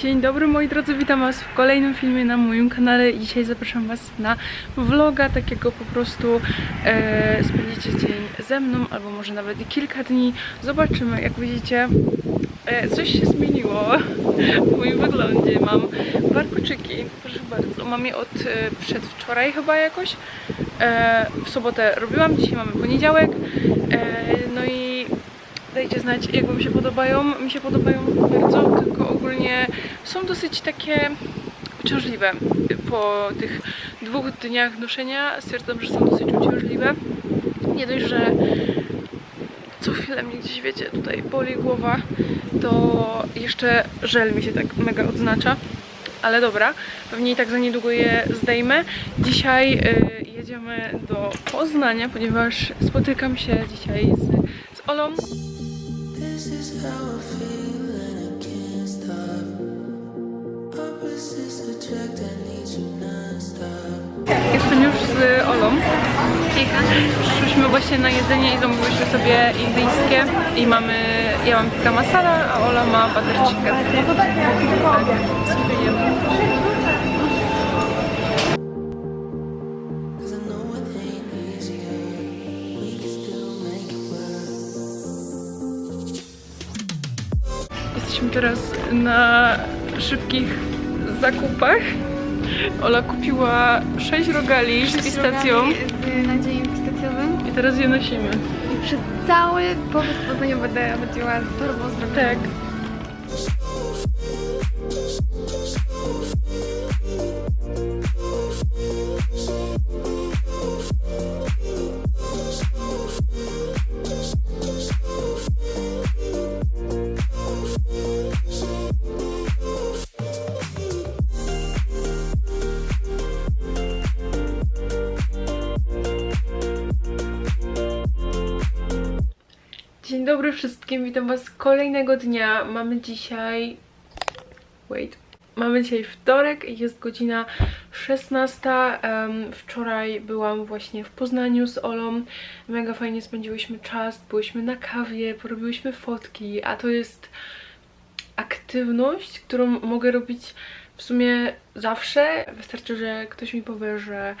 Dzień dobry moi drodzy, witam was w kolejnym filmie na moim kanale dzisiaj zapraszam was na vloga, takiego po prostu e, spędzicie dzień ze mną, albo może nawet kilka dni. Zobaczymy, jak widzicie, e, coś się zmieniło w moim wyglądzie. Mam warkoczyki, proszę bardzo, mam je od e, przedwczoraj chyba jakoś. E, w sobotę robiłam, dzisiaj mamy poniedziałek, e, no i Dajcie znać, jak Wam się podobają. Mi się podobają bardzo, tylko ogólnie są dosyć takie uciążliwe. Po tych dwóch dniach noszenia stwierdzam, że są dosyć uciążliwe. Nie dość, że co chwilę mnie gdzieś, wiecie, tutaj boli głowa, to jeszcze żel mi się tak mega odznacza. Ale dobra, pewnie i tak za niedługo je zdejmę. Dzisiaj y, jedziemy do Poznania, ponieważ spotykam się dzisiaj z, z Olą. Jestem już z Olą. Przyszłyśmy właśnie na jedzenie i zamówiłyśmy sobie indyjskie i mamy, ja mam tikka masala, a Ola ma butter chicken. Tak, it work. Jesteśmy teraz na szybkich zakupach. Ola kupiła 6 rogali z pistacją Z nadziejem pistacjowym. i teraz je nosimy. I przez cały pobyt w Poznaniu będę chodziła z torbą z Tak. Wszystkim, witam was kolejnego dnia. Mamy dzisiaj. Wait. Mamy dzisiaj wtorek, jest godzina 16. Em, wczoraj byłam właśnie w Poznaniu z Olą. Mega fajnie spędziłyśmy czas, byłyśmy na kawie, porobiłyśmy fotki, a to jest aktywność, którą mogę robić w sumie zawsze. Wystarczy, że ktoś mi powie, że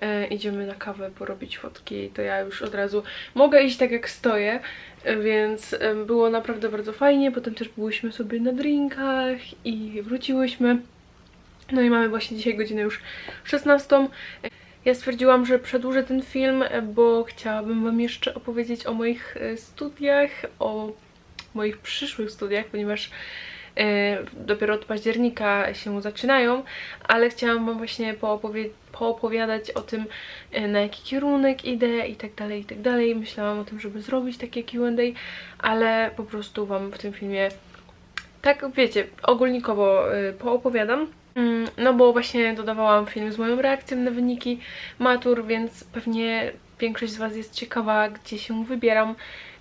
e, idziemy na kawę porobić fotki, to ja już od razu mogę iść tak jak stoję, e, więc e, było naprawdę bardzo fajnie. Potem też byłyśmy sobie na drinkach i wróciłyśmy. No i mamy właśnie dzisiaj godzinę już 16. Ja stwierdziłam, że przedłużę ten film, bo chciałabym Wam jeszcze opowiedzieć o moich studiach, o moich przyszłych studiach, ponieważ dopiero od października się zaczynają, ale chciałam Wam właśnie poopowie- poopowiadać o tym, e, na jaki kierunek idę i tak dalej, i tak dalej. Myślałam o tym, żeby zrobić takie Q&A, ale po prostu Wam w tym filmie tak, wiecie, ogólnikowo y, poopowiadam. Mm, No bo właśnie dodawałam film z moją reakcją na wyniki matur, więc pewnie większość z Was jest ciekawa, gdzie się wybieram,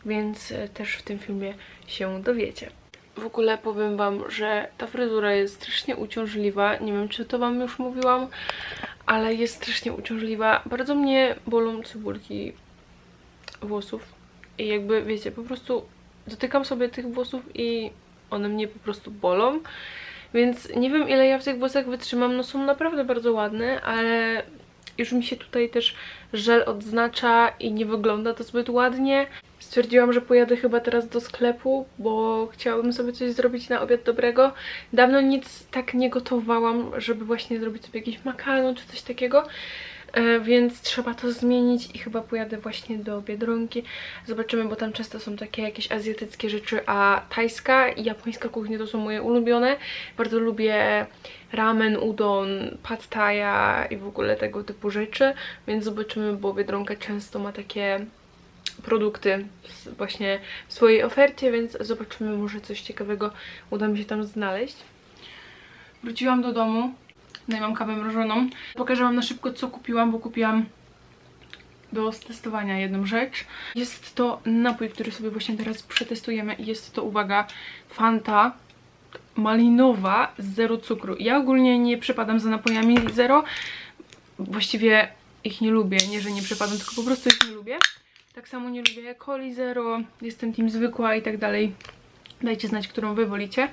więc y, też w tym filmie się dowiecie. W ogóle powiem Wam, że ta fryzura jest strasznie uciążliwa. Nie wiem, czy to Wam już mówiłam, ale jest strasznie uciążliwa. Bardzo mnie bolą cebulki włosów. I jakby, wiecie, po prostu dotykam sobie tych włosów i one mnie po prostu bolą. Więc nie wiem ile ja w tych włosach wytrzymam. No są naprawdę bardzo ładne, ale już mi się tutaj też żel odznacza i nie wygląda to zbyt ładnie. Stwierdziłam, że pojadę chyba teraz do sklepu, bo chciałabym sobie coś zrobić na obiad dobrego. Dawno nic tak nie gotowałam, żeby właśnie zrobić sobie jakiś makaron czy coś takiego. E, Więc trzeba to zmienić i chyba pojadę właśnie do Biedronki. Zobaczymy, bo tam często są takie jakieś azjatyckie rzeczy, a tajska i japońska kuchnia to są moje ulubione. Bardzo lubię ramen, udon, pad thai'a i w ogóle tego typu rzeczy, więc zobaczymy, bo Biedronka często ma takie produkty właśnie w swojej ofercie, więc zobaczymy, może coś ciekawego uda mi się tam znaleźć. Wróciłam do domu, no i mam kawę mrożoną. Pokażę Wam na szybko, co kupiłam, bo kupiłam do testowania jedną rzecz. Jest to napój, który sobie właśnie teraz przetestujemy i jest to, uwaga, Fanta malinowa, zero cukru. Ja ogólnie nie przepadam za napojami zero, właściwie ich nie lubię, nie, że nie przepadam, tylko po prostu ich nie lubię. Tak samo nie lubię coli zero, jestem team zwykła i tak dalej. Dajcie znać, którą wy wolicie.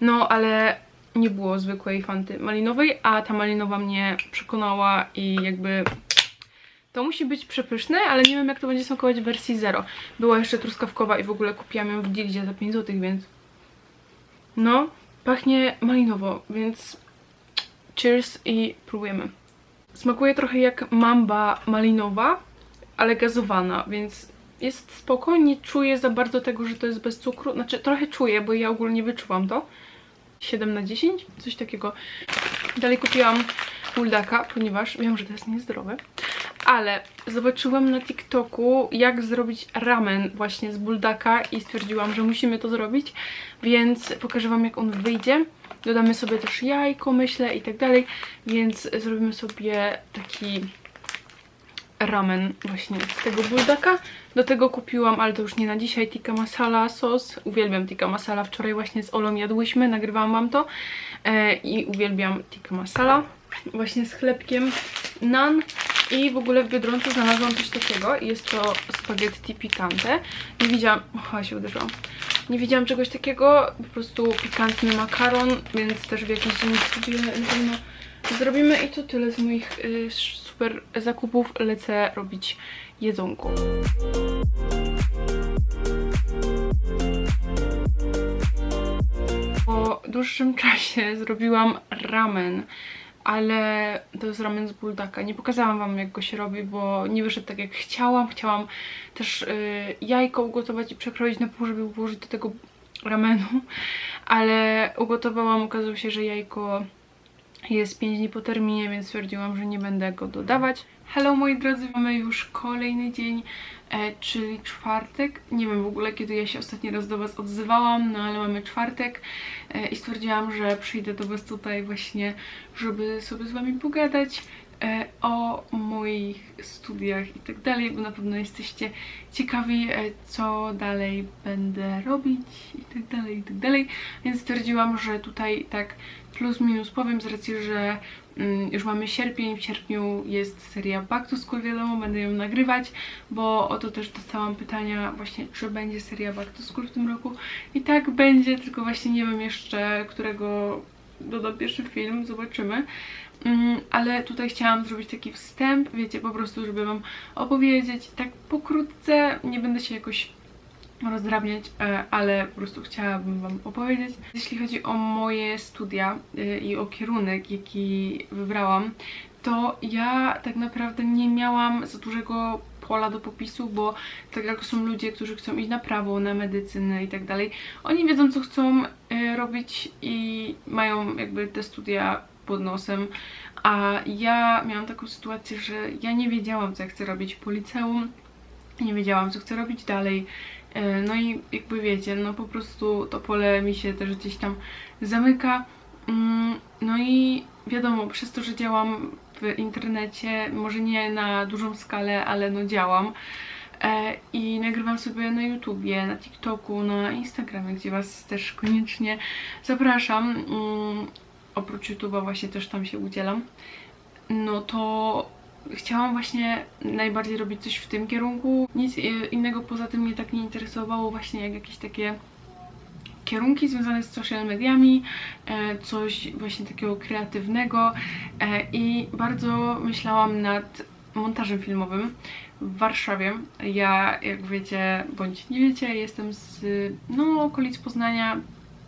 No, ale nie było zwykłej fanty malinowej, a ta malinowa mnie przekonała i jakby to musi być przepyszne, ale nie wiem jak to będzie smakować w wersji zero. Była jeszcze truskawkowa i w ogóle kupiłam ją w Dildzie za 5 zł, więc no, pachnie malinowo, więc cheers i próbujemy. Smakuje trochę jak mamba malinowa, ale gazowana, więc jest spoko. Nie czuję za bardzo tego, że to jest bez cukru. Znaczy trochę czuję, bo ja ogólnie wyczułam to. 7 na 10, coś takiego. Dalej kupiłam buldaka, ponieważ wiem, że to jest niezdrowe. Ale zobaczyłam na TikToku, jak zrobić ramen właśnie z buldaka i stwierdziłam, że musimy to zrobić, więc pokażę Wam, jak on wyjdzie. Dodamy sobie też jajko, myślę, i tak dalej, więc zrobimy sobie taki ramen właśnie z tego buldaka. Do tego kupiłam, ale to już nie na dzisiaj, tikka masala sos. Uwielbiam tikka masala. Wczoraj właśnie z Olą jadłyśmy, nagrywałam wam to. E, I uwielbiam tikka masala. Właśnie z chlebkiem nan. I w ogóle w Biedronce znalazłam coś takiego. Jest to spaghetti picante. Nie widziałam... Oha, się uderzyłam. Nie widziałam czegoś takiego. Po prostu pikantny makaron, więc też w jakiś dzień sobie na pewno zrobimy. I to tyle z moich y, super zakupów. Lecę robić jedzonko. Po dłuższym czasie zrobiłam ramen, ale to jest ramen z buldaka. Nie pokazałam wam jak go się robi, bo nie wyszedł tak jak chciałam. Chciałam też y, jajko ugotować i przekroić na pół, żeby włożyć do tego ramenu, ale ugotowałam, okazało się, że jajko jest 5 dni po terminie, więc stwierdziłam, że nie będę go dodawać. Hello moi drodzy, mamy już kolejny dzień, e, czyli czwartek. Nie wiem w ogóle kiedy ja się ostatni raz do Was odzywałam, no ale mamy czwartek e, i stwierdziłam, że przyjdę do Was tutaj właśnie, żeby sobie z Wami pogadać o moich studiach i tak dalej, bo na pewno jesteście ciekawi, e, co dalej będę robić i tak dalej, i tak dalej. Więc stwierdziłam, że tutaj tak plus minus powiem z racji, że mm, już mamy sierpień, w sierpniu jest seria Back to School, wiadomo, będę ją nagrywać, bo o to też dostałam pytania właśnie, czy będzie seria Back to School w tym roku. I tak będzie, tylko właśnie nie wiem jeszcze, którego dodam pierwszy film, zobaczymy. Mm, ale tutaj chciałam zrobić taki wstęp, wiecie, po prostu, żeby Wam opowiedzieć tak pokrótce, nie będę się jakoś rozdrabniać, e, ale po prostu chciałabym Wam opowiedzieć. Jeśli chodzi o moje studia e, i o kierunek, jaki wybrałam, to ja tak naprawdę nie miałam za dużego pola do popisu, bo tak jak są ludzie, którzy chcą iść na prawo, na medycynę i tak dalej, oni wiedzą co chcą e, robić i mają jakby te studia pod nosem, a ja miałam taką sytuację, że ja nie wiedziałam co ja chcę robić po liceum, nie wiedziałam co chcę robić dalej, E, no i jakby wiecie, no po prostu to pole mi się też gdzieś tam zamyka. Mm, No i wiadomo, przez to, że działam w internecie, może nie na dużą skalę, ale no działam. E, I nagrywam sobie na YouTubie, na TikToku, na Instagramie, gdzie Was też koniecznie zapraszam. Oprócz YouTube'a właśnie też tam się udzielam. No to chciałam właśnie najbardziej robić coś w tym kierunku. Nic e, innego poza tym mnie tak nie interesowało, właśnie jak jakieś takie kierunki związane z social mediami, e, coś właśnie takiego kreatywnego e, i bardzo myślałam nad montażem filmowym w Warszawie. Ja, jak wiecie, bądź nie wiecie, jestem z no, okolic Poznania,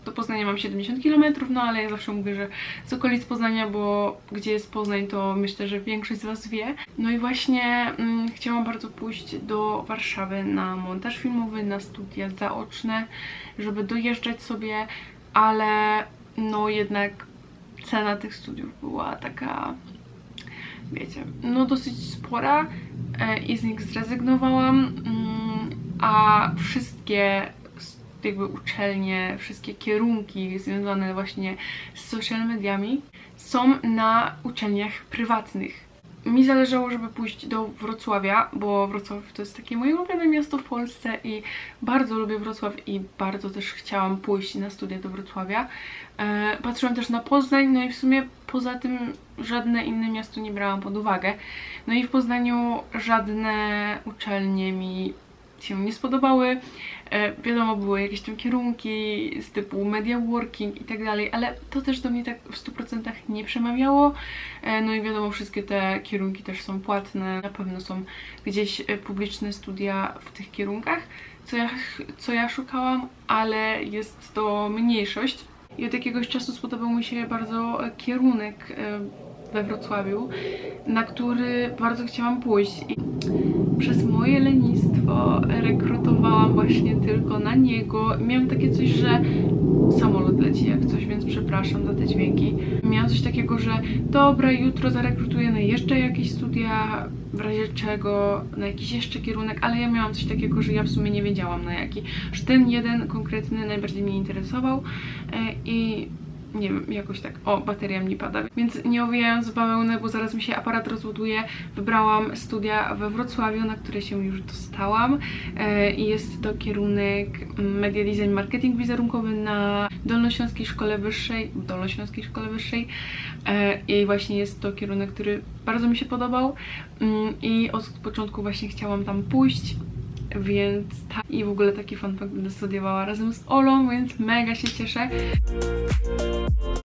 do Poznania mam 70 km, no ale ja zawsze mówię, że z okolic Poznania, bo gdzie jest Poznań, to myślę, że większość z Was wie. No i właśnie mm, chciałam bardzo pójść do Warszawy na montaż filmowy, na studia zaoczne, żeby dojeżdżać sobie, ale no jednak cena tych studiów była taka, wiecie, no dosyć spora e, i z nich zrezygnowałam, mm, a wszystkie jakby uczelnie, wszystkie kierunki związane właśnie z social mediami są na uczelniach prywatnych. Mi zależało, żeby pójść do Wrocławia, bo Wrocław to jest takie moje ulubione miasto w Polsce i bardzo lubię Wrocław i bardzo też chciałam pójść na studia do Wrocławia. E, patrzyłam też na Poznań, no i w sumie poza tym żadne inne miasto nie brałam pod uwagę. No i w Poznaniu żadne uczelnie mi się nie spodobały. E, wiadomo, były jakieś tam kierunki z typu media working i tak dalej, ale to też do mnie tak w 100% nie przemawiało. E, no i wiadomo, wszystkie te kierunki też są płatne. Na pewno są gdzieś e, publiczne studia w tych kierunkach, co ja, co ja szukałam, ale jest to mniejszość. I od jakiegoś czasu spodobał mi się bardzo kierunek we Wrocławiu, na który bardzo chciałam pójść. I przez moje lenistwo rekrutowałam właśnie tylko na niego. Miałam takie coś, że samolot leci jak coś, więc przepraszam za te dźwięki. Miałam coś takiego, że dobra, jutro zarekrutuję na jeszcze jakieś studia, w razie czego, na jakiś jeszcze kierunek, ale ja miałam coś takiego, że ja w sumie nie wiedziałam na jaki. Że ten jeden konkretny najbardziej mnie interesował e, i nie wiem, jakoś tak, o, bateria mi pada, więc nie owijając w bawełnę, bo zaraz mi się aparat rozładuje, wybrałam studia we Wrocławiu, na które się już dostałam e, i jest to kierunek Media Design Marketing Wizerunkowy na Dolnośląskiej Szkole Wyższej, Dolnośląskiej Szkole Wyższej e, i właśnie jest to kierunek, który bardzo mi się podobał mm, i od początku właśnie chciałam tam pójść, więc tak. I w ogóle taki fun fact będę studiowała razem z Olą, więc mega się cieszę.